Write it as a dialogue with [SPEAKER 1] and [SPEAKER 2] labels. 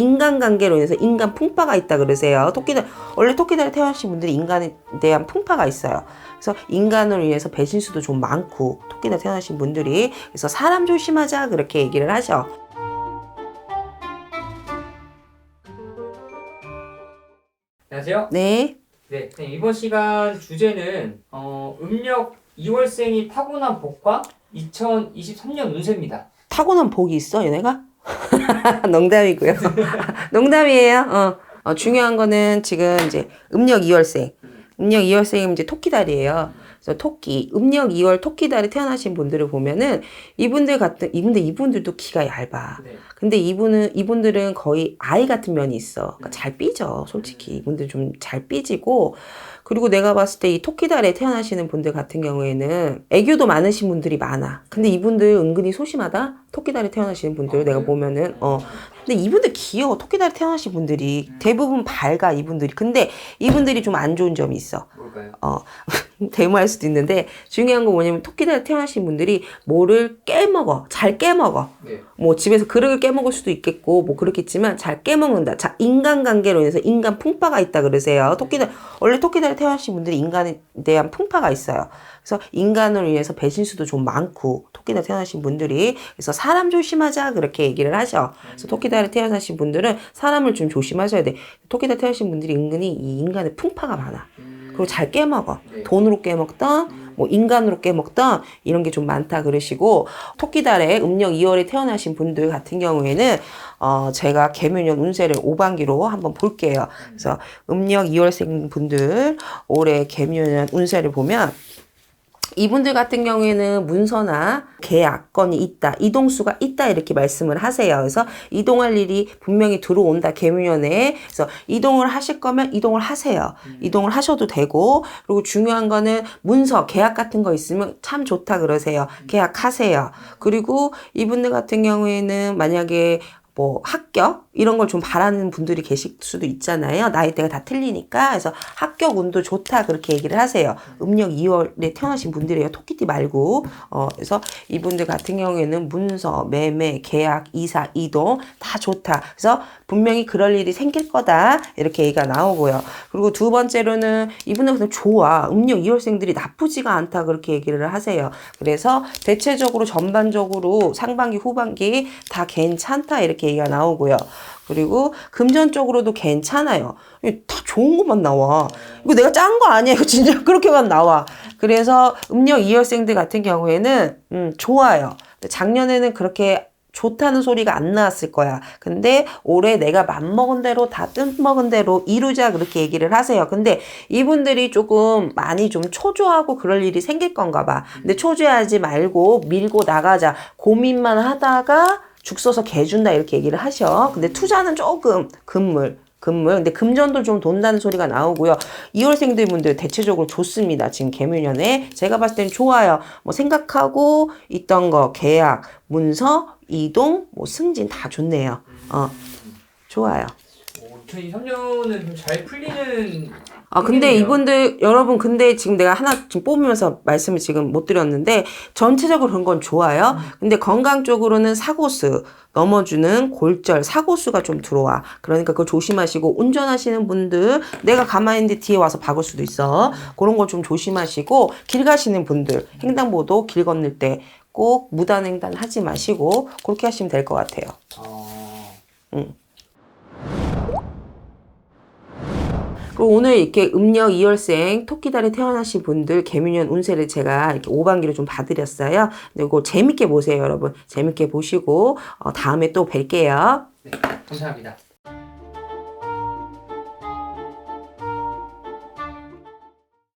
[SPEAKER 1] 인간관계로 인해서 인간 풍파가 있다 그러세요. 토끼들 원래 토끼들 태어나신 분들이 인간에 대한 풍파가 있어요. 그래서 인간으로 인해서 배신수도 좀 많고 토끼들 태어나신 분들이 그래서 사람 조심하자 그렇게 얘기를 하셔.
[SPEAKER 2] 안녕하세요.
[SPEAKER 1] 네.
[SPEAKER 2] 네, 선생님, 이번 시간 주제는 어, 음력 2월생이 타고난 복과 2023년 운세입니다.
[SPEAKER 1] 타고난 복이 있어 얘네가? 농담이고요. 농담이에요. 어. 어, 중요한 거는 지금 이제 음력 2월생. 음력 2월생이면 이제 토끼달이에요. 그래서 토끼, 음력 2월 토끼달에 태어나신 분들을 보면은 이분들 같은, 이분들, 이분들도 기가 얇아.
[SPEAKER 2] 네.
[SPEAKER 1] 근데 이분은, 이분들은 거의 아이 같은 면이 있어. 그러니까 잘 삐져, 솔직히. 이분들 좀 잘 삐지고. 그리고 내가 봤을 때 이 토끼달에 태어나시는 분들 같은 경우에는 애교도 많으신 분들이 많아. 근데 이분들 은근히 소심하다? 토끼달에 태어나시는 분들
[SPEAKER 2] 아,
[SPEAKER 1] 내가
[SPEAKER 2] 그래요?
[SPEAKER 1] 보면은, 어. 근데 이분들 귀여워. 토끼달에 태어나신 분들이. 대부분 밝아, 이분들이. 근데 이분들이 좀 안 좋은 점이 있어.
[SPEAKER 2] 뭘까요?
[SPEAKER 1] 어, 데모할 수도 있는데 중요한 건 뭐냐면 토끼달에 태어나신 분들이 뭐를 깨먹어. 잘 깨먹어.
[SPEAKER 2] 네.
[SPEAKER 1] 뭐 집에서 그릇을 깨먹을 수도 있겠고 뭐 그렇겠지만 잘 깨먹는다. 자, 인간관계로 인해서 인간 풍파가 있다 그러세요. 토끼들 원래 토끼달에 태어나신 분들이 인간에 대한 풍파가 있어요. 그래서 인간으로 인해서 배신수도 좀 많고 토끼달에 태어나신 분들이 그래서 사람 조심하자 그렇게 얘기를 하셔. 그래서 토끼달에 태어나신 분들은 사람을 좀 조심하셔야 돼. 토끼달에 태어나신 분들이 은근히 이 인간의 풍파가 많아.
[SPEAKER 2] 음,
[SPEAKER 1] 그리고 잘 깨먹어.
[SPEAKER 2] 네.
[SPEAKER 1] 돈으로 깨먹던 뭐 인간으로 깨먹던 이런 게 좀 많다 그러시고 토끼달에 음력 2월에 태어나신 분들 같은 경우에는 어 제가 개묘년 운세를 5반기로 한번 볼게요. 그래서 음력 2월생 분들 올해 개묘년 운세를 보면 이분들 같은 경우에는 문서나 계약건이 있다, 이동수가 있다 이렇게 말씀을 하세요. 그래서 이동할 일이 분명히 들어온다 개묘년에. 그래서 이동을 하실 거면 이동을 하세요. 이동을 하셔도 되고 그리고 중요한 거는 문서, 계약 같은 거 있으면 참 좋다 그러세요. 계약하세요. 그리고 이분들 같은 경우에는 만약에 뭐 합격 이런 걸 좀 바라는 분들이 계실 수도 있잖아요. 나이대가 다 틀리니까 그래서 합격 운도 좋다 그렇게 얘기를 하세요. 음력 2월에 태어나신 분들이에요. 토끼띠 말고 어 그래서 이분들 같은 경우에는 문서, 매매, 계약, 이사, 이동 다 좋다. 그래서 분명히 그럴 일이 생길 거다 이렇게 얘기가 나오고요. 그리고 두 번째로는 이분들 그냥 좋아. 음력 2월생들이 나쁘지가 않다 그렇게 얘기를 하세요. 그래서 대체적으로 전반적으로 상반기, 후반기 다 괜찮다 이렇게 얘기가 나오고요. 그리고 금전적으로도 괜찮아요. 이게 다 좋은 것만 나와. 이거 내가 짠 거 아니야. 이거 진짜 그렇게만 나와. 그래서 음력 2월생들 같은 경우에는 음, 좋아요. 작년에는 그렇게 좋다는 소리가 안 나왔을 거야. 근데 올해 내가 맘먹은 대로 다 뜻먹은 대로 이루자 그렇게 얘기를 하세요. 근데 이분들이 조금 많이 좀 초조하고 그럴 일이 생길 건가 봐. 근데 초조하지 말고 밀고 나가자. 고민만 하다가 죽 써서 개 준다 이렇게 얘기를 하셔. 근데 투자는 조금 금물. 금물. 근데 금전도 좀 돈다는 소리가 나오고요. 2월생들 분들 대체적으로 좋습니다. 지금 개묘년에. 제가 봤을 때는 좋아요. 뭐 생각하고 있던 거, 계약, 문서, 이동, 뭐 승진 다 좋네요. 어, 좋아요.
[SPEAKER 2] 2023년은 좀잘 풀리는
[SPEAKER 1] 아, 근데. 이분들, 여러분, 근데 지금 내가 하나 지금 뽑으면서 말씀을 지금 못 드렸는데, 전체적으로 그런 건 좋아요. 근데 건강 쪽으로는 사고수, 넘어주는 골절, 사고수가 좀 들어와. 그러니까 그거 조심하시고, 운전하시는 분들, 내가 가만히 있는데 뒤에 와서 박을 수도 있어. 그런 거 좀 조심하시고, 길 가시는 분들, 횡단보도 길 건널 때 꼭 무단횡단 하지 마시고, 그렇게 하시면 될 것 같아요.
[SPEAKER 2] 어...
[SPEAKER 1] 그리고 오늘 이렇게 음력 2월생 토끼달에 태어나신 분들 개묘년 운세를 제가 이렇게 5반기로 좀 봐드렸어요. 이거 재밌게 보세요, 여러분. 재밌게 보시고 어, 다음에 또 뵐게요.
[SPEAKER 2] 네, 감사합니다.